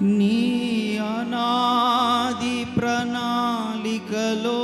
నీ అనాది ప్రణాళికలో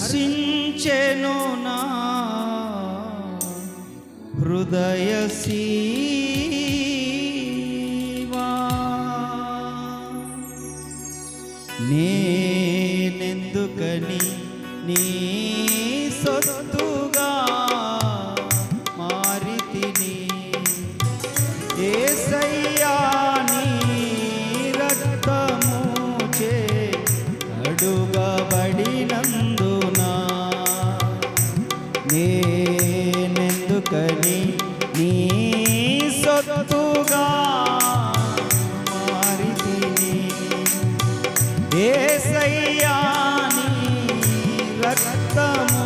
హర్షించెను నా హృదయసీవా నేనెందుకని నీ ఏసయ్యాని రక్తము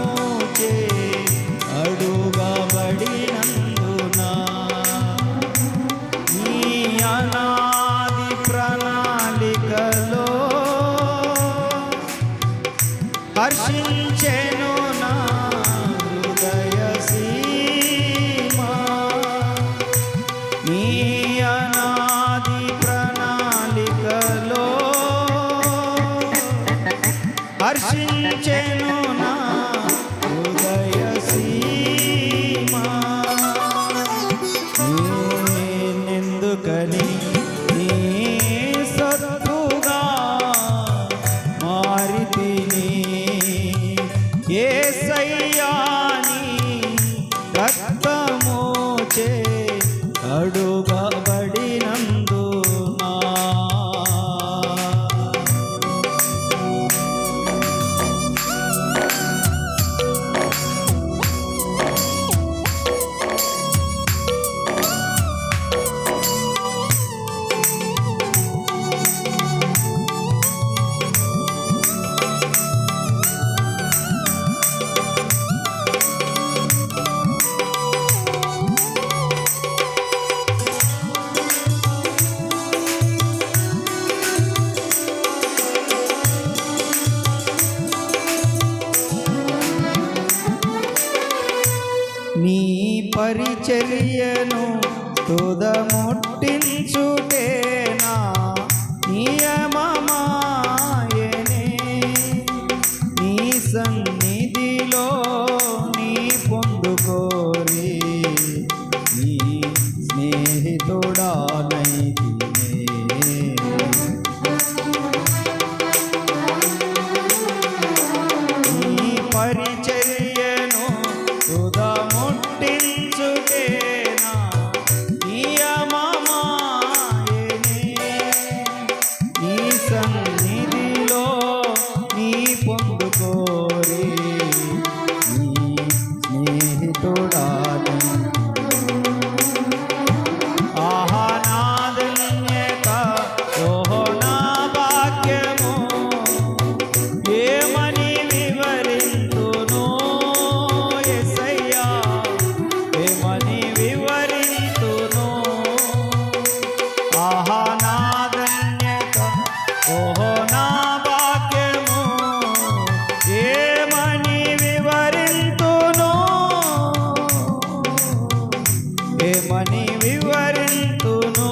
ఏమని వివరింతును.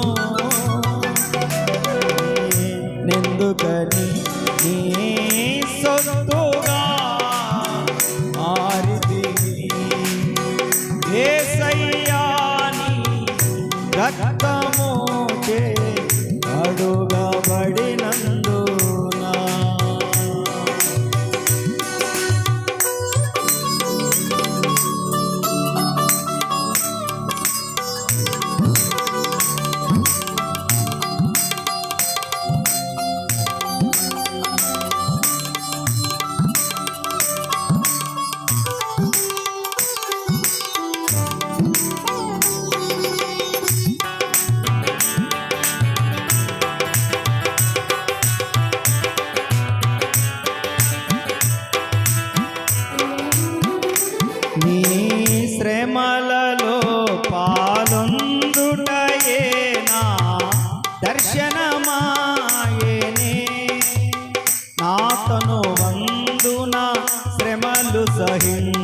నిందుకని সাহিল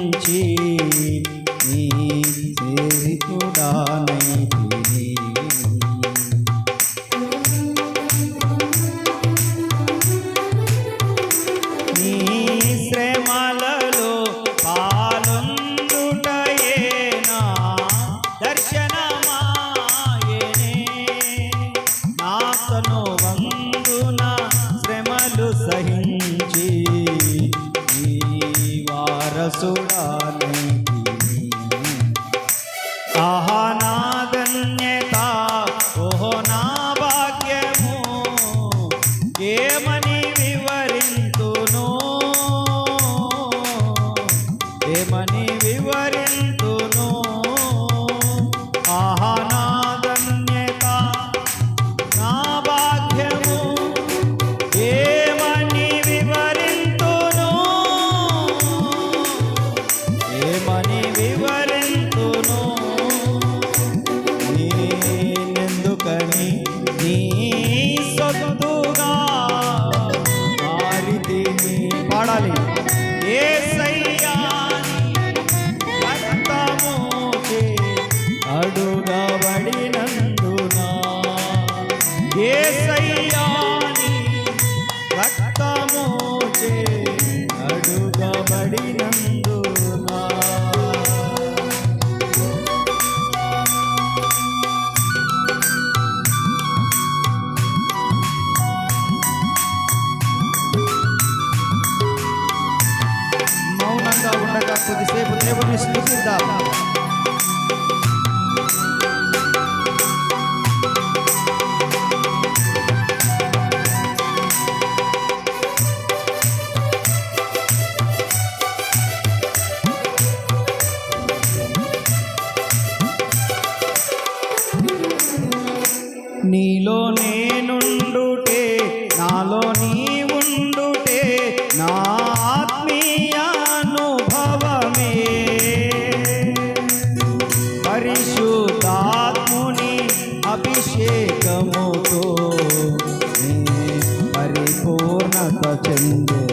atender.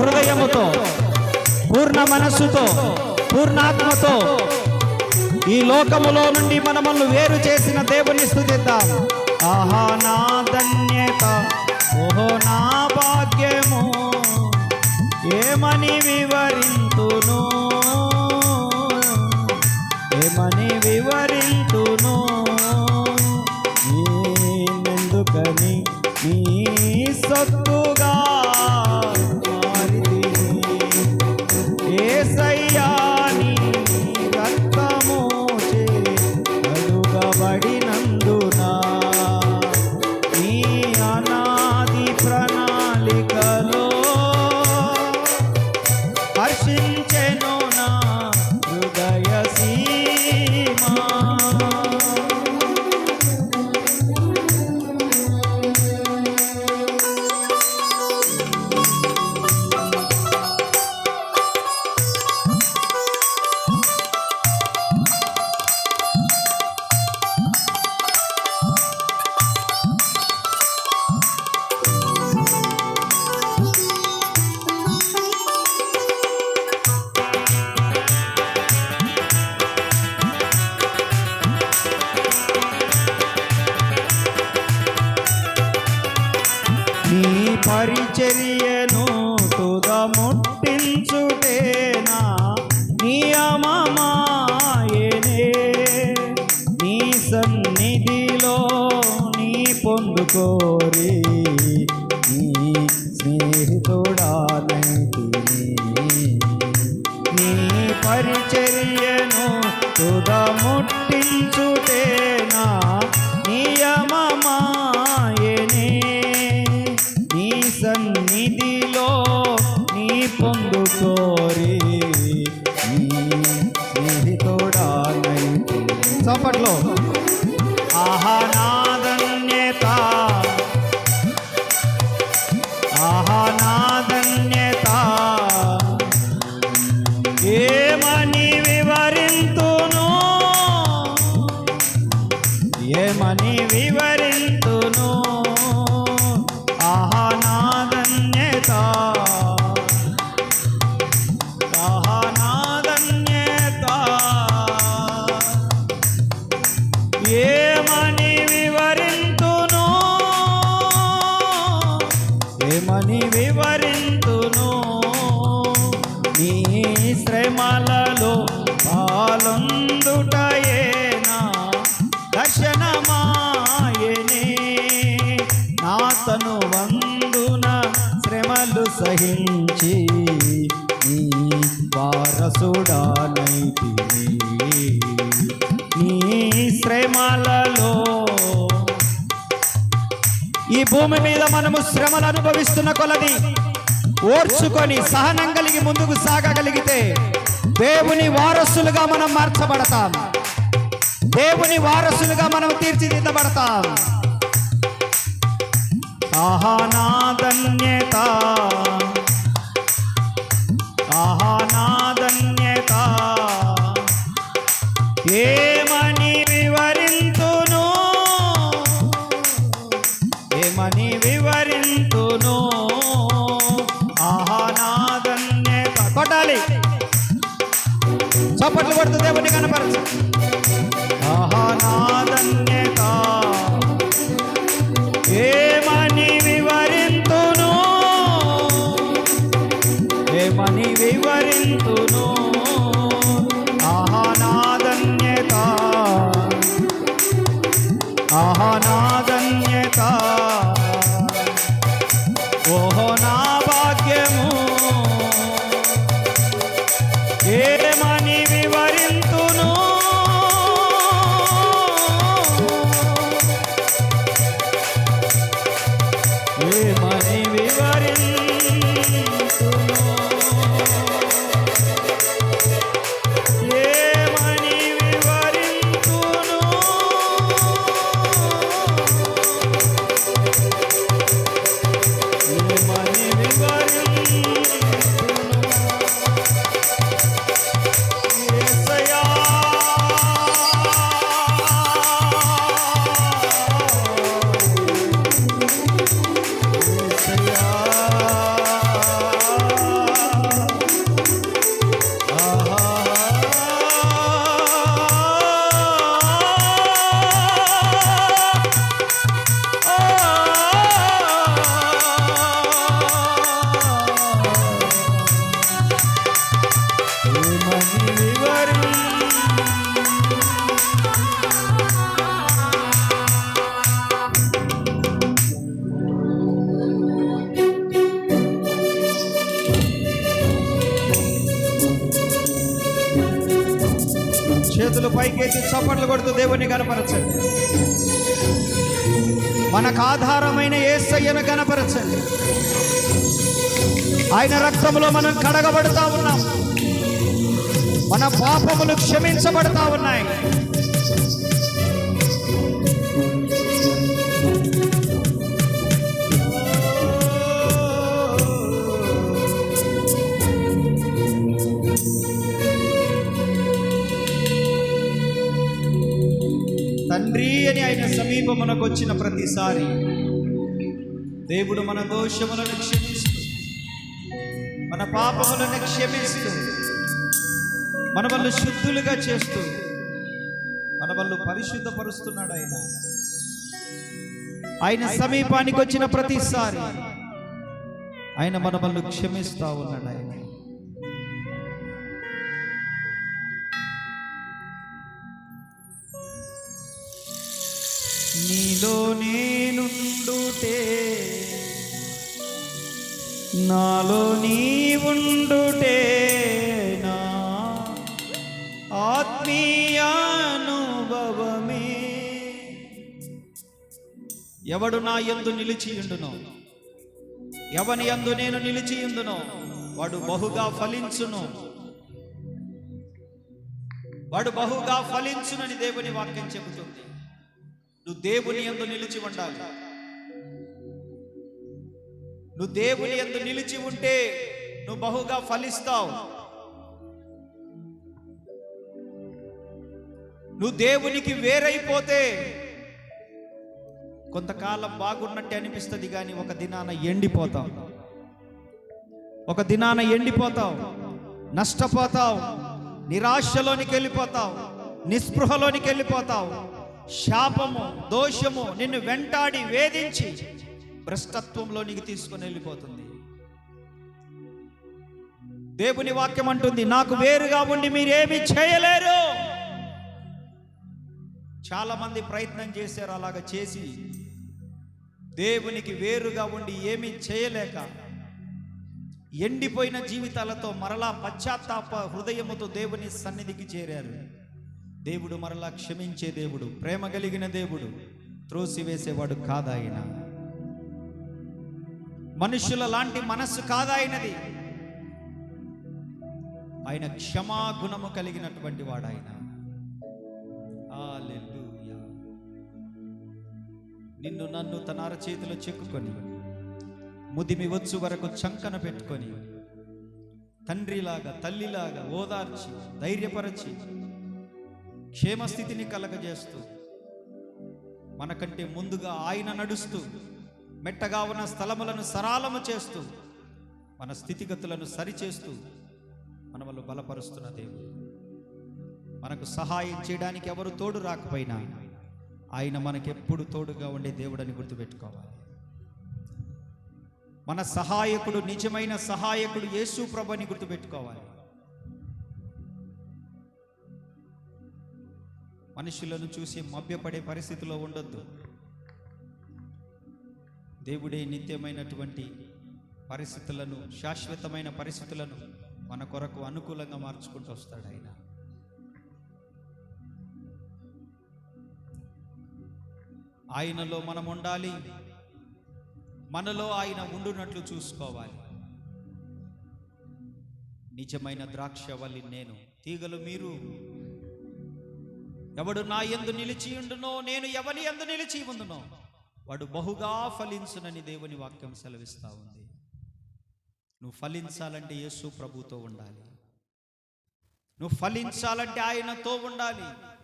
హృదయముతో పూర్ణ మనస్సుతో పూర్ణాత్మతో ఈ లోకములో నుండి మనమల్ని వేరు చేసిన దేవుని స్థుతిద్దాం. ఆహా నా ధన్యత ఓహో నా భాగ్యము. ఏమని వివ আর সিং శ్రమలలో. ఈ భూమి మీద మనము శ్రమలు అనుభవిస్తున్న కొలది ఓర్చుకొని సహనం కలిగి ముందుకు సాగగలిగితే దేవుని వారసులుగా మనం మార్చబడతాం. దేవుని వారసులుగా మనం తీర్చిదిద్దబడతాం. ఆహా నా ధన్యత ఆహా నా ధన్యత ప్రేమని వివరింతును. ఆహానాదన్నే కొట్టాలి. చప్పట్లు కొడుతూ దేవుని కనపరచు. ఆహానాదన్యత చేతులు పైకెత్తి చప్పట్లు కొడుతూ దేవుని కనపరచండి. మనకు ఆధారమైన ఏసయ్యను కనపరచండి. ఆయన రక్తంలో మనం కడగబడుతా ఉన్నాం. మన పాపములు క్షమించబడతా ఉన్నాయి. ఆయన సమీపమునకు వచ్చిన ప్రతిసారి దేవుడు మన దోషములను క్షమిస్తూ మన పాపములను క్షమిస్తూ మన వల్ల శుద్ధులుగా చేస్తూ మన వల్ల పరిశుద్ధపరుస్తున్నాడు ఆయన. ఆయన సమీపానికి వచ్చిన ప్రతిసారి ఆయన మన వల్ల క్షమిస్తా ఉన్నాడు ఆయన. నీలో నేనుండుటే నాలో నీ ఉండుటే నా ఆత్మీయానుభవమే ఎవడు నా ఎందు నిలిచియుండునో ఎవని ఎందు నేను నిలిచియుందునో వాడు బహుగా ఫలించును. వాడు బహుగా ఫలించునని దేవుని వాక్యం చెబుతుంది. నువ్వు దేవుని యందు నిలిచి ఉండాలి. నువ్వు దేవుని ఎందు నిలిచి ఉంటే నువ్వు బహుగా ఫలిస్తావు. నువ్వు దేవునికి వేరైపోతే కొంతకాలం బాగున్నట్టే అనిపిస్తుంది కానీ ఒక దినాన ఎండిపోతావు. ఒక దినాన ఎండిపోతావు. నష్టపోతావు. నిరాశలోనికి వెళ్ళిపోతావు. నిస్పృహలోనికి వెళ్ళిపోతావు. శాపము దోషము నిన్ను వెంటాడి వేధించి భ్రష్టత్వంలోనికి తీసుకొని వెళ్ళిపోతుంది. దేవుని వాక్యం అంటుంది నాకు వేరుగా ఉండి మీరేమి చేయలేరు. చాలా మంది ప్రయత్నం చేశారు అలాగ చేసి దేవునికి వేరుగా ఉండి ఏమీ చేయలేక ఎండిపోయిన జీవితాలతో మరలా పశ్చాత్తాప హృదయముతో దేవుని సన్నిధికి చేరారు. దేవుడు మరలా క్షమించే దేవుడు ప్రేమ కలిగిన దేవుడు త్రోసివేసేవాడు కాదాయన. మనుషుల లాంటి మనస్సు కాదాయనది. ఆయన క్షమాగుణము కలిగినటువంటి వాడు ఆయన నిన్ను నన్ను తన అరచేతిలో చెక్కుకొని ముదిమి వచ్చు వరకు చంకన పెట్టుకొని తండ్రిలాగా తల్లిలాగా ఓదార్చి ధైర్యపరచి క్షేమస్థితిని కలగజేస్తూ మనకంటే ముందుగా ఆయన నడుస్తూ మెట్టగా ఉన్న స్థలములను సరాలము చేస్తూ మన స్థితిగతులను సరిచేస్తూ మనమల్ని బలపరుస్తున్న దేవుడు. మనకు సహాయం చేయడానికి ఎవరు తోడు రాకపోయినా ఆయన మనకెప్పుడు తోడుగా ఉండే దేవుడని గుర్తుపెట్టుకోవాలి. మన సహాయకుడు నిజమైన సహాయకుడు యేసు ప్రభుని గుర్తుపెట్టుకోవాలి. మనుషులను చూసి మభ్యపడే పరిస్థితిలో ఉండొద్దు. దేవుడే నిత్యమైనటువంటి పరిస్థితులను శాశ్వతమైన పరిస్థితులను మన కొరకు అనుకూలంగా మార్చుకుంటూ వస్తాడు ఆయన. ఆయనలో మనం ఉండాలి. మనలో ఆయన ఉండునట్లు చూసుకోవాలి. నిజమైన ద్రాక్ష వల్లి నేను తీగలు మీరు ఎవడు నా ఎందు నిలిచి ఉండునో నేను ఎవని ఎందు నిలిచి ఉండునో వాడు బహుగా ఫలించునని దేవుని వాక్యం సెలవిస్తూ ఉంది. నువ్వు ఫలించాలంటే యేసు ప్రభుతో ఉండాలి. నువ్వు ఫలించాలంటే ఆయనతో ఉండాలి.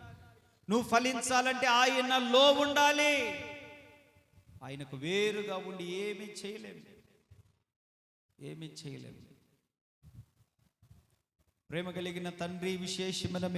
నువ్వు ఫలించాలంటే ఆయనలో ఉండాలి. ఆయనకు వేరుగా ఉండి ఏమీ చేయలేము. ఏమీ చేయలేము. ప్రేమ కలిగిన తండ్రి విశేషమైన